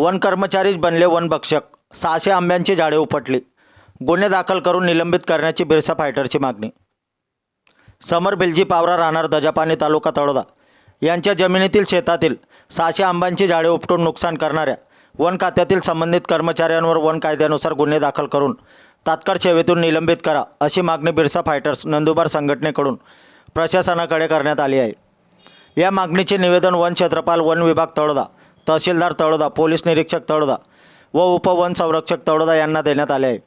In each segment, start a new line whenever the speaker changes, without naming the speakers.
One कर्मचारीच बनले वनभक्षक सहाशे आंब्यांची झाडे उपटली. गुन्हे दाखल करून निलंबित करण्याची बिरसा फायटरची मागणी. समर बिलजी पावरा राहणार दजापानी तालुका तळोदा. यांच्या जमिनीतील शेतातील सहाशे आंब्यांची झाडे उपटून नुकसान करणाऱ्या वन खात्यातील संबंधित कर्मचाऱ्यांवर वन कायद्यानुसार गुन्हे दाखल करून तात्काळ सेवेतून निलंबित करा अशी मागणी बिरसा फायटर्स नंदुरबार संघटनेकडून प्रशासनाकडे करण्यात आली आहे. या मागणीचे निवेदन वन क्षेत्रपाल वन विभाग तळोदा तहसीलदार तळोदा पोलीस निरीक्षक तळोदा व उपवन संरक्षक तळोदा यांना देण्यात आले आहे.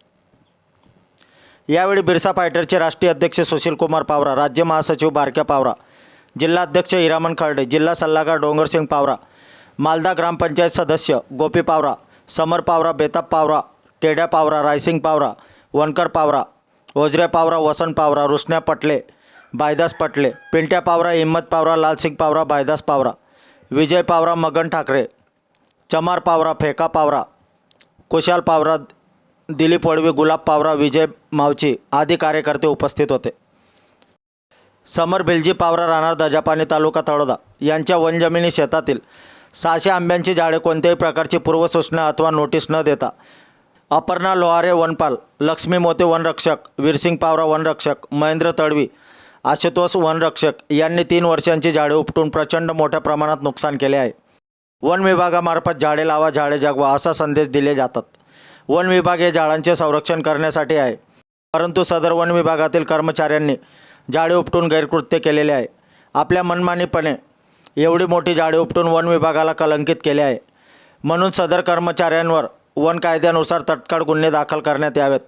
यावेळी बिरसा फायटरचे राष्ट्रीय अध्यक्ष सुशीलकुमार पावरा राज्य महासचिव बारक्या पावरा जिल्हाध्यक्ष हिरामन खर्डे जिल्हा सल्लागार डोंगरसिंग पावरा मालदा ग्रामपंचायत सदस्य गोपी पावरा समर पावरा बेताब पावरा टेड्या पावरा रायसिंग पावरा वनकर पावरा ओजरे पावरा वसंत पावरा रुसण्या पटले बायदास पटले पिंट्या पावरा हिम्मत पावरा लालसिंग पावरा बायदास पावरा विजय पावरा मगन ठाकरे चमार पावरा फेका पावरा कुशाल पावरा दिलीप वडवी गुलाब पावरा विजय मावची आदी कार्यकर्ते उपस्थित होते. समर भिलजी पावरा राहणार दजापानी तालुका तळोदा. यांच्या वनजमिनी शेतातील सहाशे आंब्यांची झाडे कोणत्याही प्रकारची पूर्वसूचना अथवा नोटीस न देता अपर्णा लोहारे वनपाल लक्ष्मी मोते वनरक्षक वीरसिंग पावरा वनरक्षक महेंद्र तडवी आशुतोष वनरक्षक यांनी तीन वर्षांची झाडे उपटून प्रचंड मोठ्या प्रमाणात नुकसान केले आहे. वन विभागामार्फत झाडे लावा झाडे जगवा असा संदेश दिले जातात. वन विभाग हे झाडांचे संरक्षण करण्यासाठी आहे. परंतु सदर वन विभागातील कर्मचाऱ्यांनी झाडे उपटून गैरकृत्य केलेले आहे. आपल्या मनमानीपणे एवढी मोठी झाडे उपटून वन विभागाला कलंकित केले आहे. म्हणून सदर कर्मचाऱ्यांवर वन कायद्यानुसार तत्काळ गुन्हे दाखल करण्यात यावेत.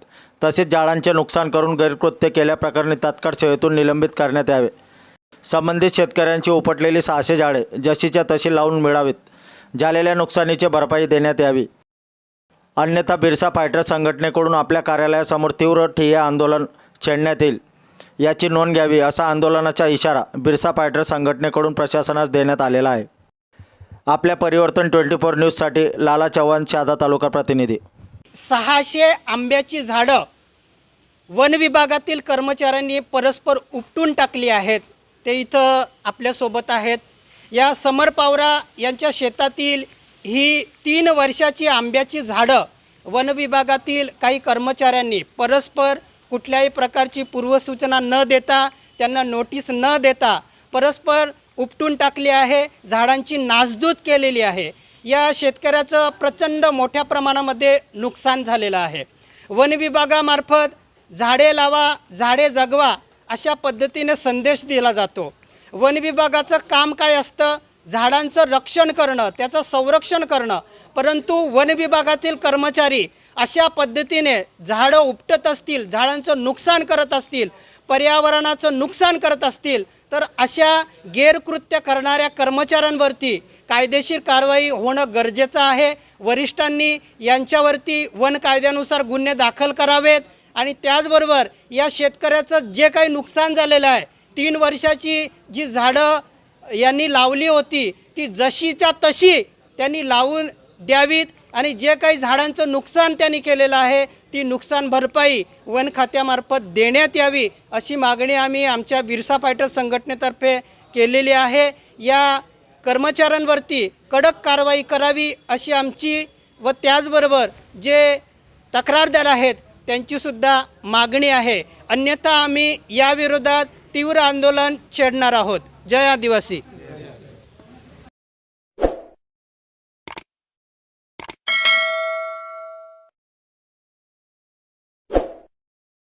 तसेच झाडांचे नुकसान करून गैरकृत्य केल्याप्रकरणी तात्काळ सेवेतून निलंबित करण्यात यावे. संबंधित शेतकऱ्यांची उपटलेली सहाशे झाडे जशीच्या तशी लावून मिळावीत. झालेल्या नुकसानीची भरपाई देण्यात यावी. अन्यथा बिरसा फायटर संघटनेकडून आपल्या कार्यालयासमोर तीव्र ठिय्या आंदोलन छेडण्यात येईल. याची नोंद घ्यावी असा आंदोलनाचा इशारा बिरसा फायटर संघटनेकडून प्रशासनास देण्यात आलेला आहे. आपल्या परिवर्तन ट्वेंटी फोर न्यूजसाठी लाला चव्हाण शहादा तालुका प्रतिनिधी.
सहाशे आंब्याची झाडं वन विभागातील कर्मचाऱ्यांनी परस्पर उपटून टाकली आहेत. ते इथं आपल्यासोबत आहेत. या समर पावरा यांच्या शेतातील ही तीन वर्षाची आंब्याची झाडं वन विभागातील काही कर्मचाऱ्यांनी परस्पर कुठल्याही प्रकारची पूर्वसूचना न देता त्यांना नोटीस न देता परस्पर उपटून टाकली आहे. झाडांची नासधूत केलेली आहे. या शेतकऱ्याचं प्रचंड मोठ्या प्रमाणामध्ये नुकसान झालेलं आहे. वन विभागामार्फत झाडे लावा झाडे जगवा अशा पद्धतीने संदेश दिला जातो. वन विभागाचं काम काय असतं? झाडांचं रक्षण करणं त्याचं संरक्षण करणं. परंतु वन विभागातील कर्मचारी अशा पद्धतीने झाडं उपटत असतील झाडांचं नुकसान करत असतील पर्यावरणाचं नुकसान करत असतील तर अशा गैरकृत्य करणाऱ्या कर्मचाऱ्यांवरती कायदेशीर कारवाई होणं गरजेचं आहे. वरिष्ठांनी यांच्यावरती वन कायद्यानुसार गुन्हे दाखल करावेत आणि त्याचबरोबर या शेतकऱ्याचं जे काही नुकसान झालेलं आहे तीन वर्षाची जी झाडं यांनी लावली होती ती जशीच्या तशी त्यांनी लावून द्यावीत आणि जे काही झाडांचं नुकसान त्यांनी केलेलं आहे ती नुकसान भरपाई वन खात्यामार्फत देण्यात यावी अशी मागणी आम्ही आमच्या बिरसा फायटर संघटनेतर्फे केलेली आहे. या कर्मचाऱ्यांवरती कडक कारवाई करावी अशी आमची व त्याचबरोबर जे तक्रारदार आहेत त्यांचीसुद्धा मागणी आहे. अन्यथा आम्ही याविरोधात तीव्र आंदोलन छेडणार आहोत. जय आदिवासी.